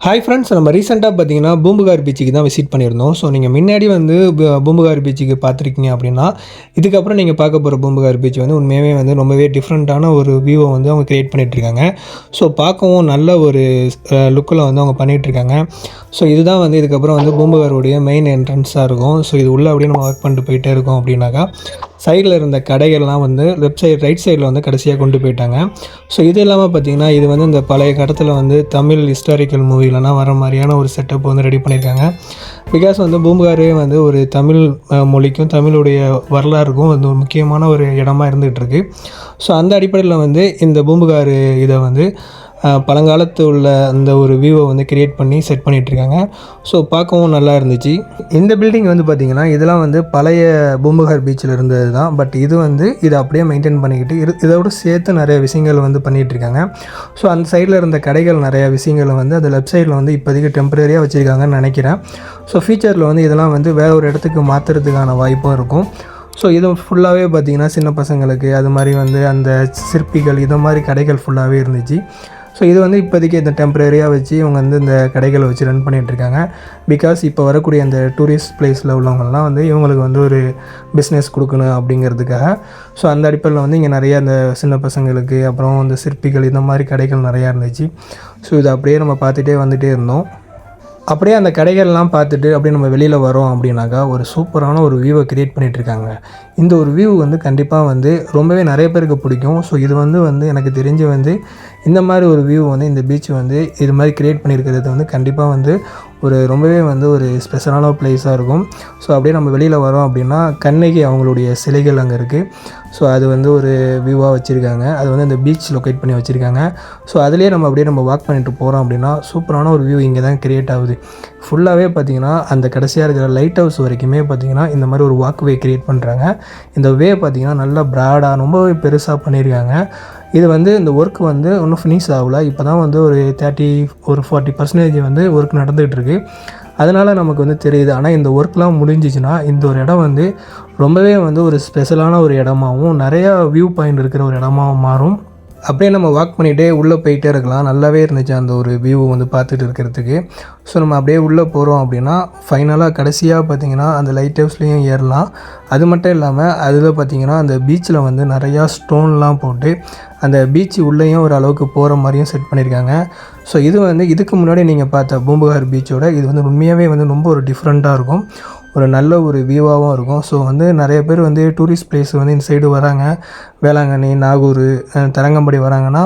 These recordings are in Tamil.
ஹாய் ஃப்ரெண்ட்ஸ் நம்ம ரீசெண்டாக பார்த்தீங்கன்னா பூம்புகார் பீச்சுக்கு தான் விசிட் பண்ணியிருந்தோம். ஸோ நீங்கள் முன்னாடி வந்து பூம்புகார் பீச்சுக்கு பார்த்துருக்கீங்க அப்படின்னா இதுக்கப்புறம் நீங்கள் பார்க்க போகிற பூம்புகார் பீச் வந்து உண்மையாகவே வந்து ரொம்பவே டிஃப்ரெண்ட்டான ஒரு வியூவை வந்து அவங்க க்ரியேட் பண்ணிகிட்ருக்காங்க ஸோ பார்க்கவும் நல்ல ஒரு லுக்கில் வந்து அவங்க பண்ணிகிட்ருக்காங்க ஸோ இதுதான் வந்து இதுக்கப்புறம் வந்து பூம்புகாருடைய மெயின் என்ட்ரன்ஸாக இருக்கும். ஸோ இது உள்ளே அப்படியே நம்ம ஒர்க் பண்ணிட்டு போயிட்டே இருக்கோம் அப்படின்னாக்கா சைடில் இருந்த கடைகள்லாம் வந்து லெஃப்ட் சைடு ரைட் சைடில் வந்து கடைசியாக கொண்டு போயிட்டாங்க. ஸோ இது இல்லாமல் பார்த்தீங்கன்னா இது வந்து இந்த பழைய கடத்தில் வந்து தமிழ் ஹிஸ்டாரிக்கல் மூவிலலாம் வர மாதிரியான ஒரு செட்டப் வந்து ரெடி பண்ணியிருக்காங்க. பிகாஸ் வந்து பூம்புகாரே வந்து ஒரு தமிழ் மொழிக்கும் தமிழுடைய வரலாறுக்கும் வந்து ஒரு முக்கியமான ஒரு இடமா இருந்துகிட்ருக்கு ஸோ அந்த அடிப்படையில் வந்து இந்த பூம்புகார் இதை வந்து பழங்காலத்து உள்ள அந்த ஒரு வியூவை வந்து கிரியேட் பண்ணி செட் பண்ணிகிட்ருக்காங்க ஸோ பார்க்கவும் நல்லா இருந்துச்சு. இந்த பில்டிங் வந்து பார்த்திங்கன்னா இதெல்லாம் வந்து பழைய பூம்புகார் பீச்சில் இருந்தது தான். பட் இது வந்து இதை அப்படியே மெயின்டைன் பண்ணிக்கிட்டு இரு இதோட சேர்த்து நிறைய விஷயங்கள் வந்து பண்ணிகிட்டு இருக்காங்க ஸோ அந்த சைடில் இருந்த கடைகள் நிறைய விஷயங்கள் வந்து அந்த லெஃப்ட் சைடில் வந்து இப்போதைக்கு டெம்பரரியாக வச்சுருக்காங்கன்னு நினைக்கிறேன். ஸோ ஃபியூச்சரில் வந்து இதெல்லாம் வந்து வேறு ஒரு இடத்துக்கு மாற்றுறதுக்கான வாய்ப்பும் இருக்கும். ஸோ இது ஃபுல்லாகவே பார்த்திங்கன்னா சின்ன பசங்களுக்கு அது மாதிரி வந்து அந்த சிற்பிகள் இதை மாதிரி கடைகள் ஃபுல்லாகவே இருந்துச்சு. ஸோ இது வந்து இப்போதைக்கு இந்த டெம்பரரியாக வச்சு இவங்க வந்து இந்த கடைகளை வச்சு ரன் பண்ணிகிட்ருக்காங்க பிகாஸ் இப்போ வரக்கூடிய அந்த டூரிஸ்ட் பிளேஸில் உள்ளவங்கள்லாம் வந்து இவங்களுக்கு வந்து ஒரு பிஸ்னஸ் கொடுக்கணும் அப்படிங்கிறதுக்காக. ஸோ அந்த அடிப்படையில் வந்து இங்கே நிறையா இந்த சின்ன பசங்களுக்கு அப்புறம் இந்த சிற்பிகள் இந்த மாதிரி கடைகள் நிறையா இருந்துச்சு. ஸோ இதை அப்படியே நம்ம பார்த்துட்டே வந்துகிட்டே இருந்தோம். அப்படியே அந்த கடைகள்லாம் பார்த்துட்டு அப்படியே நம்ம வெளியில் வரோம் அப்படின்னாக்கா ஒரு சூப்பரான ஒரு வியூவை க்ரியேட் பண்ணிகிட்ருக்காங்க இருக்காங்க. இந்த ஒரு வியூ வந்து கண்டிப்பாக வந்து ரொம்பவே நிறைய பேருக்கு பிடிக்கும். ஸோ இது வந்து வந்து எனக்கு தெரிஞ்சு வந்து இந்த மாதிரி ஒரு வியூ வந்து இந்த பீச் வந்து இது மாதிரி க்ரியேட் பண்ணியிருக்கிறது வந்து கண்டிப்பாக வந்து ஒரு ரொம்பவே வந்து ஒரு ஸ்பெஷலான ஒரு பிளேஸாக இருக்கும். ஸோ அப்படியே நம்ம வெளியில் வரோம் அப்படின்னா கண்ணகி அவங்களுடைய சிலைகள் அங்கே இருக்குது ஸோ அது வந்து ஒரு வியூவாக வச்சுருக்காங்க. அது வந்து அந்த பீச் லொக்கேட் பண்ணி வச்சுருக்காங்க. ஸோ அதுலேயே நம்ம அப்படியே நம்ம வாக் பண்ணிட்டு போகிறோம் அப்படின்னா சூப்பரான ஒரு வியூ இங்கே தான் கிரியேட் ஆகுது. ஃபுல்லாகவே பார்த்தீங்கன்னா அந்த கடைசியாக இருக்கிற லைட் ஹவுஸ் வரைக்குமே பார்த்தீங்கன்னா இந்த மாதிரி ஒரு வாக் வே கிரியேட் பண்ணுறாங்க இந்த வே பார்த்தீங்கன்னா நல்லா ப்ராடாக ரொம்பவே பெருசாக பண்ணியிருக்காங்க இது வந்து இந்த ஒர்க் வந்து இன்னும் ஃபினிஷ் ஆகல. இப்போ தான் வந்து ஒரு தேர்ட்டி ஒரு ஃபார்ட்டி பர்சன்டேஜ் வந்து ஒர்க் நடந்துகிட்டு இருக்கு அதனால் நமக்கு வந்து தெரியுது. ஆனால் இந்த ஒர்க்லாம் முடிஞ்சிச்சுன்னா இந்த ஒரு இடம் வந்து ரொம்பவே வந்து ஒரு ஸ்பெஷலான ஒரு இடமாவும் நிறையா வியூ பாயிண்ட் இருக்கிற ஒரு இடமாவும் மாறும். அப்படியே நம்ம வாக் பண்ணிகிட்டே உள்ளே போயிட்டே இருக்கலாம். நல்லாவே இருந்துச்சு அந்த ஒரு வியூ வந்து பார்த்துட்டு இருக்கிறதுக்கு. ஸோ நம்ம அப்படியே உள்ளே போகிறோம் அப்படின்னா ஃபைனலாக கடைசியாக பார்த்தீங்கன்னா அந்த லைட் ஹவுஸ்லேயும் ஏறலாம். அது மட்டும் இல்லாமல் அதில் பார்த்தீங்கன்னா அந்த பீச்சில் வந்து நிறையா ஸ்டோன்லாம் போட்டு அந்த பீச் உள்ளேயும் ஒரு அளவுக்கு போகிற மாதிரியும் செட் பண்ணியிருக்காங்க ஸோ இது வந்து இதுக்கு முன்னாடி நீங்கள் பார்த்த பூம்புகார் பீச்சோட இது வந்து உண்மையாகவே வந்து ரொம்ப ஒரு டிஃப்ரெண்ட்டாக இருக்கும். ஒரு நல்ல ஒரு வியூவாகவும் இருக்கும். ஸோ வந்து நிறைய பேர் வந்து டூரிஸ்ட் பிளேஸ் வந்து இந்த சைடு வராங்க. வேளாங்கண்ணி நாகூர் தரங்கம்பாடி தரங்கம்படி வராங்கன்னா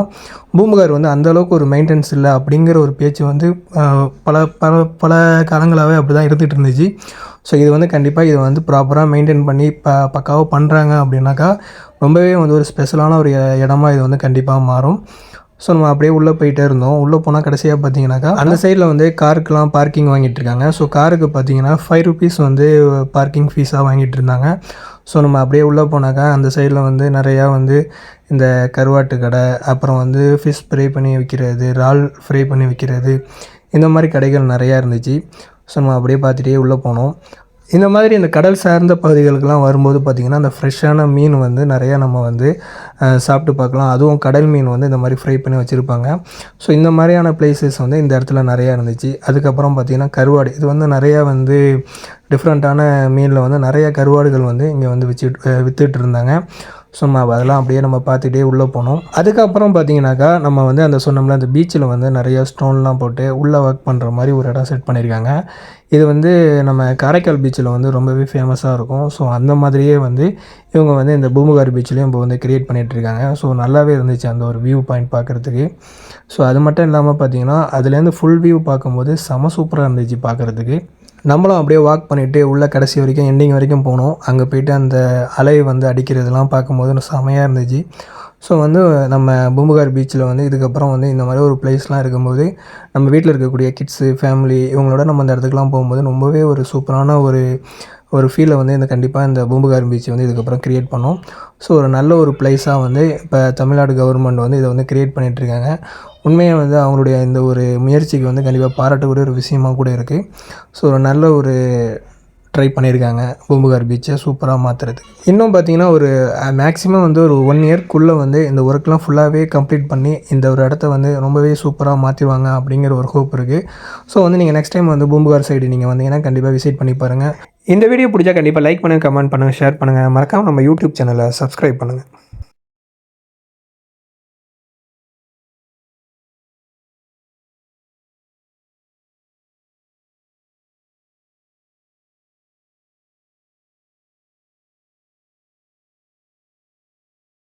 பூம்புகார் வந்து அந்தளவுக்கு ஒரு மெயின்டெனன்ஸ் இல்லை அப்படிங்கிற ஒரு பேச்சு வந்து பல பல பல காலங்களாகவே அப்படி தான் இருந்துகிட்டு இருந்துச்சு. ஸோ இது வந்து கண்டிப்பாக இதை வந்து ப்ராப்பராக மெயின்டைன் பண்ணி ப பக்காவாக பண்ணுறாங்க அப்படின்னாக்கா ரொம்பவே வந்து ஒரு ஸ்பெஷலான ஒரு இடமா இது வந்து கண்டிப்பாக மாறும். ஸோ நம்ம அப்படியே உள்ளே போயிட்டே இருந்தோம். உள்ளே போனால் கடைசியாக பார்த்தீங்கன்னாக்கா அந்த சைடில் வந்து காருக்கெலாம் பார்க்கிங் வாங்கிட்டு இருக்காங்க ஸோ காருக்கு பார்த்தீங்கன்னா ஃபைவ் ருபீஸ் வந்து பார்க்கிங் ஃபீஸாக வாங்கிட்டு இருந்தாங்க ஸோ நம்ம அப்படியே உள்ளே போனாக்கா அந்த சைடில் வந்து நிறையா வந்து இந்த கருவாட்டு கடை அப்புறம் வந்து ஃபிஷ் ஃப்ரை பண்ணி விற்கிறது இறால் ஃப்ரை பண்ணி விற்கிறது இந்த மாதிரி கடைகள் நிறையா இருந்துச்சு. ஸோ நம்ம அப்படியே பார்த்துட்டே உள்ளே போனோம். இந்த மாதிரி இந்த கடல் சார்ந்த பகுதிகளுக்கெல்லாம் வரும்போது பார்த்திங்கன்னா அந்த ஃப்ரெஷ்ஷான மீன் வந்து நிறையா நம்ம வந்து சாப்பிட்டு பார்க்கலாம். அதுவும் கடல் மீன் வந்து இந்த மாதிரி ஃப்ரை பண்ணி வச்சுருப்பாங்க. ஸோ இந்த மாதிரியான பிளேசஸ் வந்து இந்த இடத்துல நிறையா இருந்துச்சு. அதுக்கப்புறம் பார்த்திங்கன்னா கருவாடு. இது வந்து நிறையா வந்து டிஃப்ரெண்ட்டான மீனில் வந்து நிறைய கருவாடுகள் வந்து இங்கே வந்து வச்சு விற்றுட்டு இருந்தாங்க. ஸோ நம்ம அதெல்லாம் அப்படியே நம்ம பார்த்துட்டே உள்ளே போனோம். அதுக்கப்புறம் பார்த்தீங்கன்னாக்கா நம்ம வந்து அந்த சொன்னோம்ல அந்த பீச்சில் வந்து நிறைய ஸ்டோன்லாம் போட்டு உள்ளே ஒர்க் பண்ணுற மாதிரி ஒரு இடம் செட் பண்ணியிருக்காங்க. இது வந்து நம்ம காரைக்கால் பீச்சில் வந்து ரொம்பவே ஃபேமஸாக இருக்கும். ஸோ அந்த மாதிரியே வந்து இவங்க வந்து இந்த பூமுகார் பீச்லேயும் இப்போ வந்து கிரியேட் பண்ணிகிட்ருக்காங்க இருக்காங்க. ஸோ நல்லாவே இருந்துச்சு அந்த ஒரு வியூ பாயிண்ட் பார்க்குறதுக்கு. ஸோ அது மட்டும் இல்லாமல் பார்த்தீங்கன்னா அதுலேருந்து ஃபுல் வியூ பார்க்கும்போது செம சூப்பராக இருந்துச்சு பார்க்குறதுக்கு. நம்மளும் அப்படியே வாக் பண்ணிவிட்டு உள்ளே கடைசி வரைக்கும் எண்டிங் வரைக்கும் போனோம். அங்கே போயிட்டு அந்த அலை வந்து அடிக்கிறதெல்லாம் பார்க்கும்போது செமையாக இருந்துச்சு. ஸோ வந்து நம்ம பூம்புகார் பீச்சில் வந்து இதுக்கப்புறம் வந்து இந்த மாதிரி ஒரு பிளேஸ்லாம் இருக்கும்போது நம்ம வீட்டில் இருக்கக்கூடிய கிட்ஸு ஃபேமிலி இவங்களோட நம்ம அந்த இடத்துக்குலாம் போகும்போது ரொம்பவே ஒரு சூப்பரான ஒரு ஒரு ஃபீலை வந்து இந்த கண்டிப்பாக இந்த பூம்புகார் பீச் வந்து இதுக்கப்புறம் க்ரியேட் பண்ணோம். ஸோ ஒரு நல்ல ஒரு பிளேஸாக வந்து இப்போ தமிழ்நாடு கவர்மெண்ட் வந்து இதை வந்து க்ரியேட் பண்ணிகிட்ருக்காங்க உண்மையாக வந்து அவங்களுடைய இந்த ஒரு முயற்சிக்கு வந்து கண்டிப்பாக பாராட்டக்கூடிய ஒரு விஷயமாக கூட இருக்குது ஸோ ஒரு நல்ல ஒரு ட்ரை பண்ணியிருக்காங்க பூம்புகார் பீச்சை சூப்பராக மாற்றுறது இன்னும் பார்த்தீங்கன்னா ஒரு மேக்ஸிமம் வந்து ஒரு ஒன் இயர்க்குள்ளே வந்து இந்த ஒர்க்லாம் ஃபுல்லாகவே கம்ப்ளீட் பண்ணி இந்த ஒரு இடத்த வந்து ரொம்பவே சூப்பராக மாற்றிடுவாங்க அப்படிங்கிற ஒரு ஹோப் இருக்குது ஸோ வந்து நீங்கள் நெக்ஸ்ட் டைம் வந்து பூம்புகார் சைடு நீங்கள் வந்தீங்கன்னா கண்டிப்பாக விசிட் பண்ணி பாருங்கள் இந்த வீடியோ பிடிச்சா கண்டிப்பாக லைக் பண்ணுங்கள் கமெண்ட் பண்ணுங்கள் ஷேர் பண்ணுங்கள் மறக்காமல் நம்ம யூடியூப் சேனலை சப்ஸ்கிரைப் பண்ணுங்கள்